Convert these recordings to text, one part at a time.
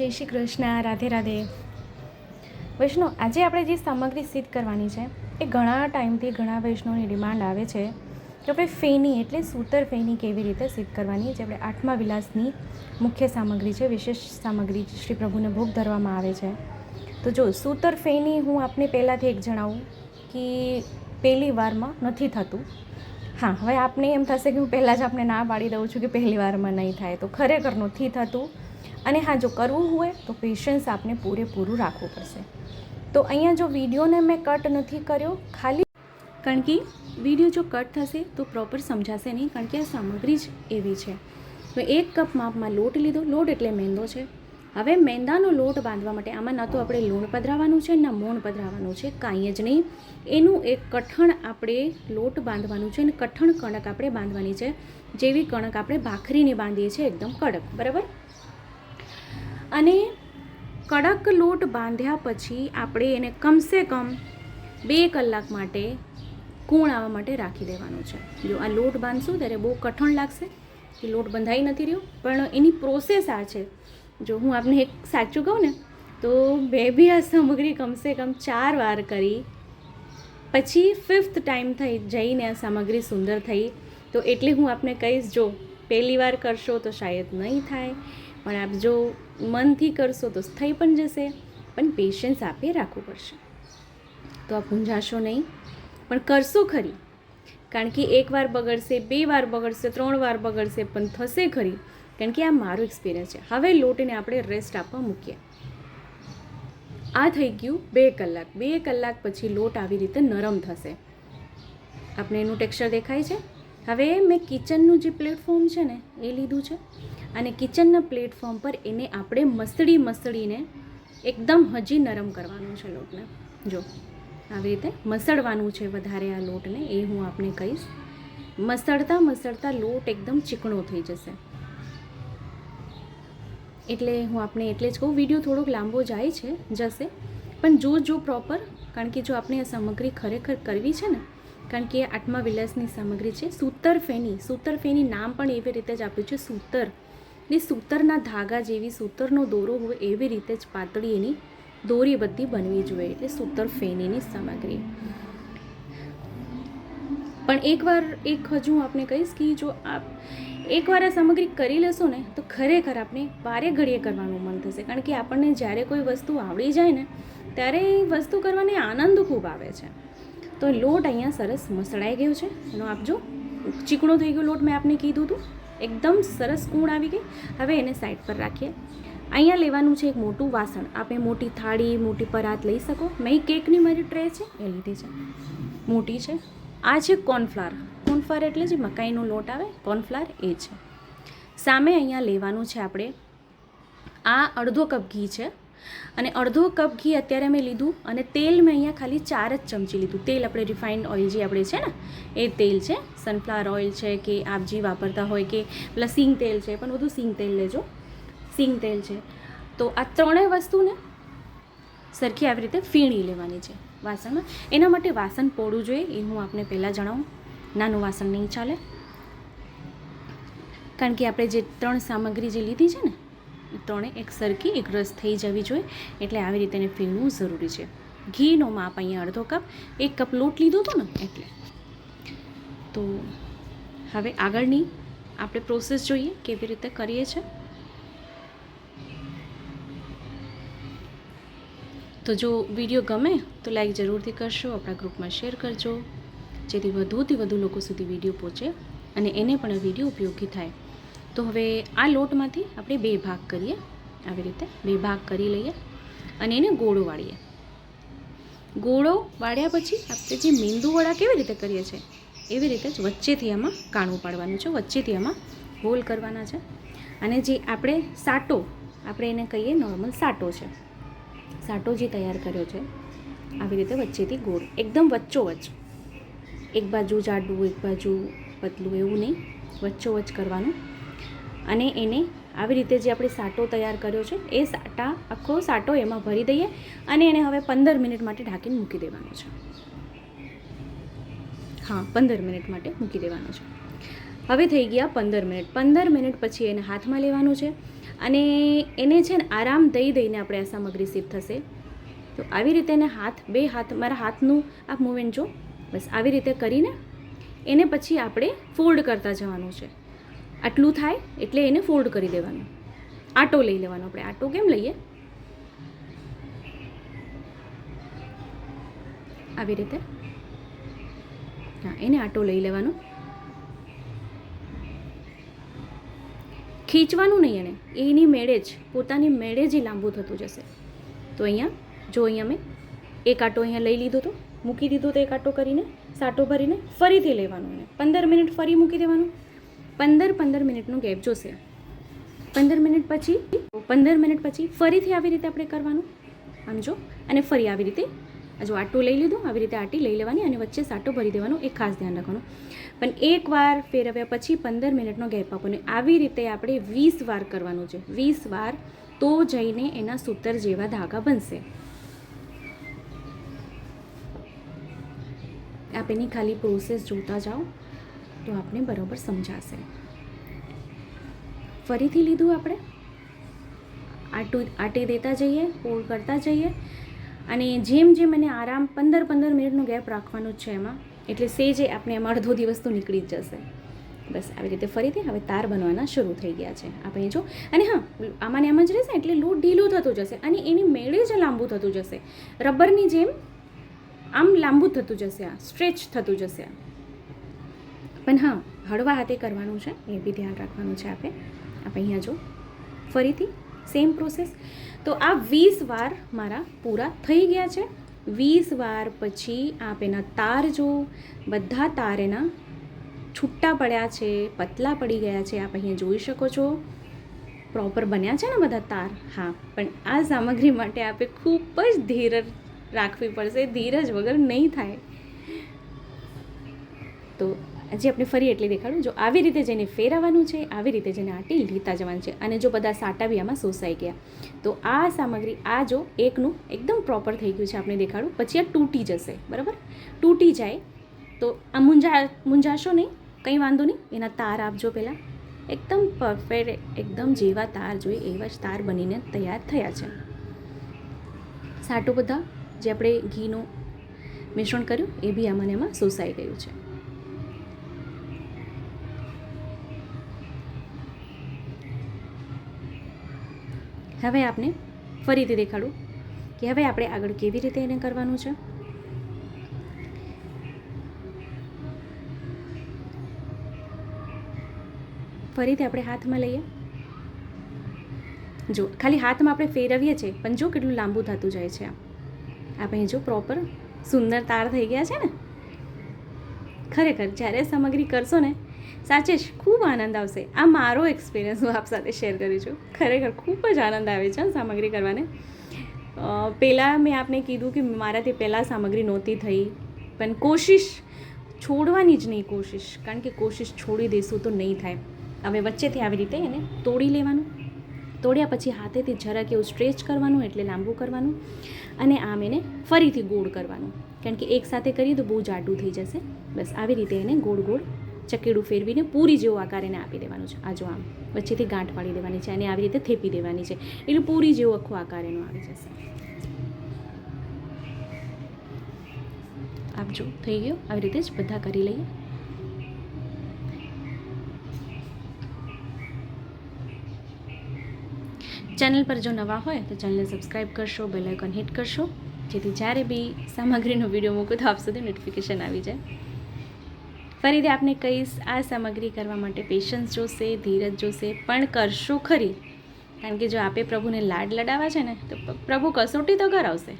જય શ્રી કૃષ્ણ, રાધે રાધે. વૈષ્ણવ, આજે આપણે જે સામગ્રી સિદ્ધ કરવાની છે, એ ઘણા ટાઈમથી ઘણા વૈષ્ણવની ડિમાન્ડ આવે છે કે આપણે ફેની, એટલે સૂતર ફેની કેવી રીતે સિદ્ધ કરવાની, જે આપણે આઠમા વિલાસની મુખ્ય સામગ્રી છે, વિશેષ સામગ્રી શ્રી પ્રભુને ભોગ ધરવામાં આવે છે. તો જો સૂતર ફેની હું આપને પહેલાંથી એક જણાવું કે પહેલી વારમાં નથી થતું. હા, હવે આપને એમ થશે કે હું પહેલાં જ આપને ના પાડી દઉં છું કે પહેલી વારમાં નહીં થાય. તો ખરેખર નથી થતું. અને હા, જો કરવું હોય તો પેશન્સ આપને પૂરેપૂરું રાખવું પડશે. તો અહીંયા જો વિડીયોને મેં કટ નથી કર્યો, ખાલી કારણ કે વીડિયો જો કટ થશે તો પ્રોપર સમજાશે નહીં, કારણ કે આ સામગ્રી જ એવી છે. તો એક કપ માપમાં લોટ લીધો. લોટ એટલે મેંદો છે. હવે મેંદાનો લોટ બાંધવા માટે આમાં ન તો આપણે લૂણ પધરાવવાનું છે, ના મોણ પધરાવવાનું છે, કાંઈ જ નહીં. એનું એક કઠણ આપણે લોટ બાંધવાનું છે અને કઠણ કણક આપણે બાંધવાની છે. જેવી કણક આપણે ભાખરીની બાંધીએ છીએ, એકદમ કડક. બરાબર? અને કડક લોટ બાંધ્યા પછી આપણે એને કમસે કમ બે કલાક માટે કૂણ આવવા માટે રાખી દેવાનું છે. જો આ લોટ બાંધશું ત્યારે બહુ કઠણ લાગશે કે લોટ બંધાઈ નથી રહ્યો. પણ એની પ્રોસેસ આ છે. જો હું આપને એક સાચું કહું ને, તો બે બી આ સામગ્રી કમસે કમ ચાર વાર કરી, પછી ફિફ્થ ટાઈમ થઈ જઈને આ સામગ્રી સુંદર થઈ. તો એટલે હું આપને કહીશ, જો પહેલી વાર કરશો તો શાયદ નહીં થાય. પણ આપ જો મનથી કરશો તો થઈ પણ જશે, પણ પેશન્સ આપે રાખવું પડશે. તો આપ ભૂંજાશો નહીં, પણ કરશો ખરી. કારણ કે એક વાર બગડશે, બે વાર બગડશે, ત્રણ વાર બગડશે, પણ થશે ખરી. કારણ કે આ મારું એક્સપિરિયન્સ છે. હવે લોટને આપણે રેસ્ટ આપવા મૂકીએ. આ થઈ ગયું બે કલાક. બે કલાક પછી લોટ આવી રીતે નરમ થશે. આપણે એનું ટેક્સચર દેખાય છે? હવે મેં કિચનનું જે પ્લેટફોર્મ છે ને, એ લીધું છે. અને કિચનના પ્લેટફોર્મ પર એને આપણે મસળી મસળીને એકદમ હજી નરમ કરવાનું છે લોટને. જો, આવી રીતે મસળવાનું છે વધારે આ લોટને, એ હું આપને કહીશ. મસળતા મસળતા લોટ એકદમ ચીકણો થઈ જશે. એટલે હું આપને એટલે જ કહું, વીડિયો થોડોક લાંબો જાય છે, જશે. પણ જો જો પ્રોપર કારણ કે જો આપણે આ સામગ્રી ખરેખર કરવી છે ને, કારણ કે આત્મા વિલાસની સામગ્રી છે, સૂતર ફેની સૂતર ફેની નામ પણ એવી રીતે જ આપ્યું છે, સૂતર. ને સૂતરના ધાગા જેવી સૂતરનો દોરો હોય એવી રીતે જ પાતળી એની દોરી બધી બનવી જોઈએ એટલે સૂતર ફેનીની સામગ્રી. પણ એકવાર એક હજુ હું આપને કહીશ કે જો આપ એકવાર આ સામગ્રી કરી લેશો ને, તો ખરેખર આપણે વારે ઘડીએ કરવાનું મન થશે. કારણ કે આપણને જ્યારે કોઈ વસ્તુ આવડી જાય ને, ત્યારે એ વસ્તુ કરવાની આનંદ ખૂબ આવે છે. તો લોટ અહીંયા સરસ મસળાઈ ગયો છે. એનો આપજો ચીકણો થઈ ગયો લોટ મેં આપને કીધું હતું. એકદમ સરસ કૂણ આવી ગઈ. હવે એને સાઈડ પર રાખીએ. અહીંયા લેવાનું છે એક મોટું વાસણ. આપણે મોટી થાળી, મોટી પરાત લઈ શકો. મેં કેકની મારી ટ્રે છે. એ લીધી છે. મોટી છે. આ છે કોર્નફ્લાર કોર્નફ્લાર એટલે જે મકાઈનો લોટ આવે કોર્નફ્લાર એ છે. સામે અહીંયા લેવાનું છે આપણે આ અડધો કપ ઘી છે. અને અડધો કપ ઘી અત્યારે મેં લીધું અને તેલ મેં અહીંયા ખાલી ચાર જ ચમચી લીધું. તેલ આપણે રિફાઇન્ડ ઓઇલ જે આપણે છે ને, એ તેલ છે. સનફ્લાવર ઓઇલ છે કે આપ જે વાપરતા હોય કે પેલા સિંગ તેલ છે, પણ બધું સિંગ તેલ લેજો. સિંગ તેલ છે. તો આ ત્રણેય વસ્તુને સરખી આવી રીતે ફીણી લેવાની છે વાસણમાં. એના માટે વાસણ પોળવું જોઈએ, એ હું આપને પહેલાં જણાવું. નાનું વાસણ નહીં ચાલે. કારણ કે આપણે જે ત્રણ સામગ્રી જે લીધી છે ને ત્રણે એક સરખી એક રસ થઈ જવી જોઈએ એટલે આવી રીતે એને ફેરવું જરૂરી છે. ઘીનો માપ અહીંયા અડધો કપ, એક કપ લોટ લીધો હતો ને એટલે. તો હવે આગળની આપણે પ્રોસેસ જોઈએ કેવી રીતે કરીએ છીએ તો જો વીડિયો ગમે તો લાઈક જરૂરથી કરશો, આપણા ગ્રુપમાં શેર કરજો, જેથી વધુથી વધુ લોકો સુધી વીડિયો પહોંચે અને એને પણ વીડિયો ઉપયોગી થાય. તો હવે આ લોટમાંથી આપણે બે ભાગ કરીએ. આવી રીતે બે ભાગ કરી લઈએ અને એને ગોળો વાળીએ. ગોળો વાળ્યા પછી આપણે જે મેંદુવડા કેવી રીતે કરીએ છીએ? એવી રીતે જ વચ્ચેથી આમાં કાણું પાડવાનું છે. વચ્ચેથી આમાં હોલ કરવાના છે. અને જે આપણે સાટો, આપણે એને કહીએ નોર્મલ સાટો છે. સાટો જે તૈયાર કર્યો છે, આવી રીતે વચ્ચેથી ગોળ, એકદમ વચ્ચોવચ્ચ. એક બાજુ જાડું, એક બાજુ પતલું, એવું નહીં. વચ્ચોવચ્ચ કરવાનું. અને એને આવી રીતે જે આપણે સાટો તૈયાર કર્યો છે, એ સાટા આખો સાટો એમાં ભરી દઈએ અને એને હવે પંદર મિનિટ માટે ઢાંકીને મૂકી દેવાનો છે. હા, પંદર મિનિટ માટે મૂકી દેવાનો છે. હવે થઈ ગયા પંદર મિનિટ. પંદર મિનિટ પછી એને હાથમાં લેવાનું છે અને એને છે ને આરામ દઈ દઈને આપણે આ સામગ્રી સિદ્ધ થશે. તો આવી રીતે એને હાથ, બે હાથ, મારા હાથનું આ મૂવમેન્ટ જો, બસ આવી રીતે કરીને એને પછી આપણે ફોલ્ડ કરતા જવાનું છે. આટલું થાય એટલે એને ફોલ્ડ કરી દેવાનું. આટો લઈ લેવાનો આપણે. આટો કેમ લઈએ? આવી રીતે. હા, એને આટો લઈ લેવાનો. ખીચવાનું નહીં એને. એની મેળે જ, પોતાની મેળે જ લાંબુ થતું જશે. તો અહીંયા, જો અહીંયા મેં એક આટો અહીંયા લઈ લીધો તો, મૂકી દીધો તો એક આટો કરીને, સાટો ભરીને ફરીથી લેવાનું એને. પંદર મિનિટ ફરી મૂકી દેવાનું. પંદર પંદર મિનિટનો ગેપ જોશે. પંદર મિનિટ પછી, પંદર મિનિટ પછી ફરીથી આવી રીતે આપણે કરવાનું? આમ અને ફરી આવી રીતે. જો આટું લઈ લીધું, આવી રીતે આટી લઈ લેવાની અને વચ્ચે સાટો ભરી દેવાનો, એ ખાસ ધ્યાન રાખવાનું. પણ એકવાર ફેરવ્યા પછી પંદર મિનિટનો ગેપ આપવાનો આવી રીતે આપણે વીસ વાર કરવાનું છે. વીસ વાર તો જઈને એના સૂતર જેવા ધાગા બનશે. આપ એની ખાલી પ્રોસેસ જોતા જાઓ. તો આપને બરાબર સમજાશે. ફરીથી લીધું આપણે? આટું, આટે દેતા જઈએ પોળ કરતા જઈએ, અને જેમ જેમ મને આરામ પંદર પંદર મિનિટનો ગેપ રાખવાનો છે એમાં, એટલે સેજે આપણે એમાં અડધો દિવસ તો નીકળી જ જશે. બસ આવી રીતે ફરીથી હવે તાર બનવાના શરૂ થઈ ગયા છે. આપણે જો, અને હા આમાં ને આમાં જ રહેશે, એટલે લોટ ઢીલું થતું જશે, અને એની મેળે જ લાંબુ થતું જશે. રબરની જેમ આમ લાંબુ થતું જશે આ, સ્ટ્રેચ થતું જશે આ. પણ હા, હળવા હાથે કરવાનું છે, એ બી ધ્યાન રાખવાનું છે આપણે આપણે અહીંયા જો, ફરીથી સેમ પ્રોસેસ તો આ વીસ વાર મારા પૂરા થઈ ગયા છે. વીસ વાર પછી આપ એના તાર જો, બધા તાર એના છૂટા પડ્યા છે, પતલા પડી ગયા છે, આપ અહીંયા જોઈ શકો છો. પ્રોપર બન્યા છે ને બધા તાર? હા, પણ આ સામગ્રી માટે આપે ખૂબ જ ધીરજ રાખવી પડશે, ધીરજ વગર નહીં થાય. તો હજી આપણે ફરી એટલે દેખાડું. જો આવી રીતે જેને ફેરવવાનું છે, આવી રીતે જેને આટી લીતા જવાનું છે અને જો બધા સાટા બી આમાં સોસાઈ ગયા. તો આ સામગ્રી, આ જો એકનું એકદમ પ્રોપર થઈ ગયું છે આપણે દેખાડું. પછી આ તૂટી જશે, બરાબર? તૂટી જાય તો આ મુંજા મુંજાશો નહીં, કંઈ વાંધો નહીં. એના તાર આપજો પહેલાં. એકદમ પરફેક્ટ એકદમ જેવા તાર જોઈએ એવા જ તાર બનીને તૈયાર થયા છે. સાટું બધા, જે આપણે ઘીનું મિશ્રણ કર્યું, એ બી આમાં એમાં સોસાઈ ગયું છે. હવે આપને ફરીથી દેખાડું કે હવે આપણે આગળ કેવી રીતે એને કરવાનું છે. ફરીથી આપણે હાથમાં લઈએ. જો, ખાલી હાથમાં આપણે ફેરવીએ છીએ, પણ જો કેટલું લાંબુ થતું જાય છે આપણે જો પ્રોપર સુંદર તાર થઈ ગયા છે ને? ખરેખર જ્યારે સામગ્રી કરશો ને સાચે જ ખૂબ આનંદ આવશે. આ મારો એક્સપિરિયન્સ હું આપ સાથે શેર કરું છું. ખરેખર ખૂબ જ આનંદ આવે છે સામગ્રી કરવાને. પહેલાં મેં આપને કીધું કે મારાથી પહેલાં સામગ્રી નહોતી થઈ. પણ કોશિશ છોડવાની જ નહીં કોશિશ. કારણ કે કોશિશ છોડી દઈશું તો નહીં થાય. હવે વચ્ચેથી આવી રીતે એને તોડી લેવાનું. તોડ્યા પછી હાથેથી જરાક એવું સ્ટ્રેચ કરવાનું એટલે લાંબુ કરવાનું. અને આમ એને ફરીથી ગોળ કરવાનું. કારણ કે એક સાથે કરીએ તો બહુ જાડું થઈ જશે. બસ આવી રીતે એને ગોળ ગોળ ચકેડું ફેરવીને પૂરી જેવો આકાર એને આપી દેવાનું છે. આ જો આમ વચ્ચેથી ગાંઠ પાડી દેવાની છે અને આવી રીતે થેપી દેવાની છે. એટલે પૂરી જેવો આખો આકાર એનો આવી જશે. આપજો થઈ ગયો. આવી રીતે જ બધા કરી લઈએ. ચેનલ પર જો નવા હોય તો ચેનલને સબસ્ક્રાઈબ કરશો, બેલ આઇકન હિટ કરશો. જેથી જ્યારે બી સામગ્રીનો વીડિયો મૂકું તો આપ સુધી નોટિફિકેશન આવી જાય. ફરીથી આપને કહીશ આ સામગ્રી કરવા માટે પેશન્સ જોશે, ધીરજ જોશે, પણ કરશો ખરી. કારણ કે જો આપે પ્રભુને લાડ લડાવવા છે ને, તો પ્રભુ કસોટી તો કરાવશે.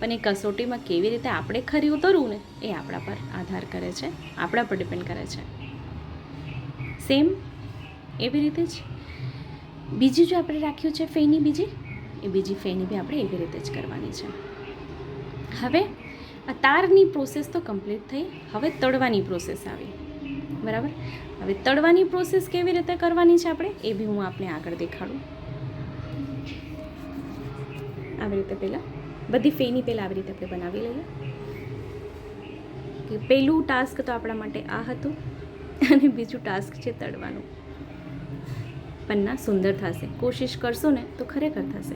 પણ એ કસોટીમાં કેવી રીતે આપણે ખરી ઉતરવું ને એ આપણા પર આધાર કરે છે, આપણા પર ડિપેન્ડ કરે છે. સેમ એવી રીતે જ? બીજી જો આપણે રાખ્યું છે ફેની બીજી? એ બીજી ફેની બી આપણે એવી રીતે જ કરવાની છે. હવે આ તારની પ્રોસેસ તો કમ્પ્લીટ થઈ. હવે તળવાની પ્રોસેસ આવી. બરાબર? હવે તળવાની પ્રોસેસ કેવી રીતે કરવાની છે આપણે? એ બી હું આપને આગળ દેખાડું. આવી રીતે પહેલાં. બધી ફેની પહેલાં આવી રીતે આપણે બનાવી લઈએ. કે પહેલું ટાસ્ક તો આપણા માટે આ હતું. અને બીજું ટાસ્ક છે તળવાનું. પન્ના, સુંદર થશે. કોશિશ કરશો ને તો ખરેખર થશે.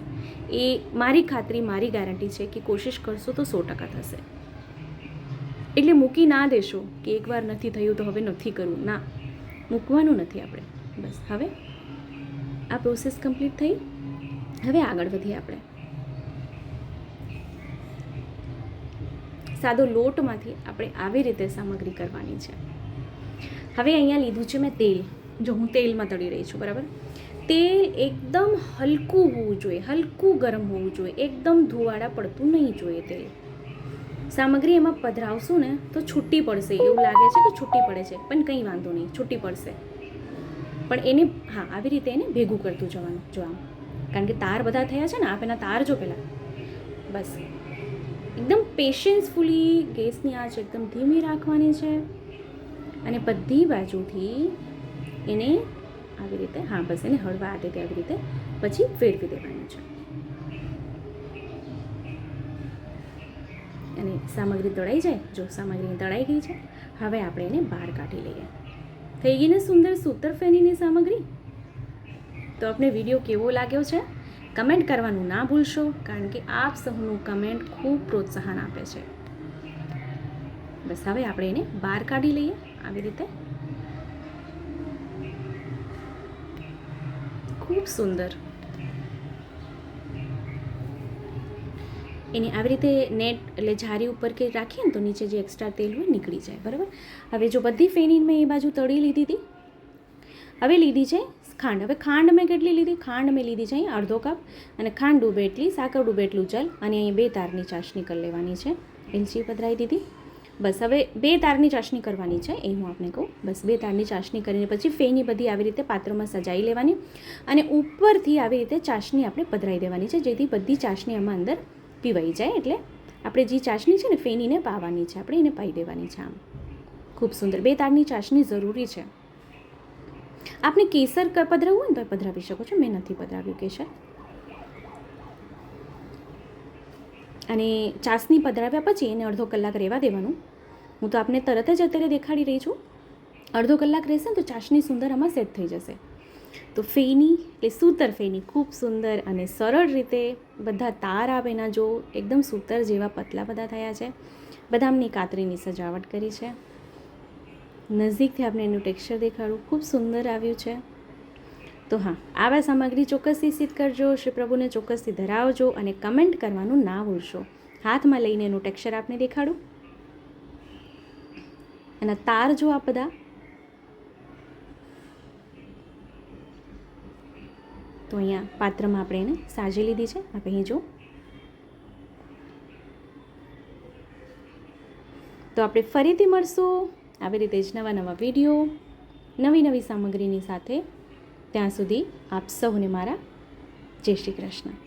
એ મારી ખાતરી, મારી ગેરંટી છે કે કોશિશ કરશો તો સો ટકા થશે. એટલે મૂકી ના દેશો કે એકવાર નથી થયું તો હવે નથી કરવું. ના, મૂકવાનું નથી આપણે. બસ, હવે આ પ્રોસેસ કમ્પ્લીટ થઈ. હવે આગળ વધીએ આપણે. સાદો લોટમાંથી આપણે આવી રીતે સામગ્રી કરવાની છે. હવે અહીંયા લીધું છે મેં તેલ. જો હું તેલમાં તળી રહી છું, બરાબર? તેલ એકદમ હલકું હોવું જોઈએ, હલકું ગરમ હોવું જોઈએ. એકદમ ધુવાડા પડતું નહીં જોઈએ તેલ. સામગ્રી એમાં પધરાવશું ને તો છૂટી પડશે. એવું લાગે છે કે છૂટી પડે છે. પણ કંઈ વાંધો નહીં, છૂટી પડશે. પણ એને, હા, આવી રીતે એને ભેગું કરતું જવાનું જો આમ કારણ કે તાર બધા થયા છે ને આપ એના તાર જો પહેલાં. બસ. એકદમ પેશન્સફુલી ગેસની આંચ એકદમ ધીમી રાખવાની છે. અને બધી બાજુથી એને આવી રીતે, હા, બસ એને હળવા હાથે આવી રીતે પછી ફેરવી દેવાનું છે. અને સામગ્રી તળાઈ જાય, જો સામગ્રી તળાઈ ગઈ છે, હવે આપણે એને બહાર કાઢી લઈએ. થઈ ગઈ ને સુંદર સૂતર ફેનીની સામગ્રી? તો આપણે વીડિયો કેવો લાગ્યો છે? કમેન્ટ કરવાનું ના ભૂલશો, કારણ કે આપ સૌનું કમેન્ટ ખૂબ પ્રોત્સાહન આપે છે. બસ હવે આપણે એને બહાર કાઢી લઈએ, આવી રીતે. ખૂબ સુંદર. એની આવી રીતે નેટ એટલે જારી ઉપર કે રાખીએ ને તો નીચે જે એક્સ્ટ્રા તેલ હોય નીકળી જાય, બરાબર? હવે જો બધી ફેની મેં એ બાજુ તળી લીધી હતી. હવે લીધી છે ખાંડ. હવે ખાંડ મેં કેટલી લીધી? ખાંડ મેં લીધી છે અહીં અડધો કપ અને ખાંડ ડૂબે એટલી, સાકર ડૂબે એટલું જલ અને અહીં બે તારની ચાસણી કરી લેવાની છે. એલચી પધરાવી દીધી. બસ હવે બે તારની ચાસણી કરવાની છે, એ હું આપને કહું. બસ બે તારની ચાસણી કરીને પછી ફેની બધી આવી રીતે પાત્રમાં સજાઈ લેવાની. અને ઉપરથી આવી રીતે ચાસણી આપણે પધરાવી દેવાની છે, જેથી બધી ચાસણી આમાં અંદર પીવાઈ જાય એટલે આપણે જે ચાસણી છે ને ફેનીને પાવાની છે, આપણે એને પાઈ દેવાની છે આમ. ખૂબ સુંદર. બે તારની ચાસણી જરૂરી છે. આપને કેસર પધરાવવું હોય ને તો પધરાવી શકો છો. મેં નથી પધરાવ્યું કેસર. અને ચાસણી પધરાવ્યા પછી એને અડધો કલાક રહેવા દેવાનું. હું તો આપને તરત જ અત્યારે દેખાડી રહી છું. અડધો કલાક રહેશે ને તો ચાસણી સુંદર આમાં સેટ થઈ જશે. તો ફેની, એટલે સૂતર ફેની, ખૂબ સુંદર અને સરળ રીતે બધા તાર આવે એના જો, એકદમ સૂતર જેવા પતલા બધા થયા છે. બદામની કાતરીની સજાવટ કરી છે. નજીકથી આપણે એનું ટેક્સચર દેખાડું. ખૂબ સુંદર આવ્યું છે. તો હા, આવા સામગ્રી ચોક્કસથી સિદ્ધ કરજો. શ્રી પ્રભુને ચોક્કસથી ધરાવજો અને કમેન્ટ કરવાનું ના ભૂલશો. હાથમાં લઈને એનું ટેક્સચર આપને દેખાડું. અને તાર જો આ બધા તો અહીંયા પાત્રમાં આપણે એને સાજી લીધી છે. આપણે અહીં જો તો આપણે ફરીથી મળશું આવી રીતે જ નવા નવા વીડિયો, નવી નવી સામગ્રીની સાથે. ત્યાં સુધી આપ સૌને મારા જય શ્રી કૃષ્ણ.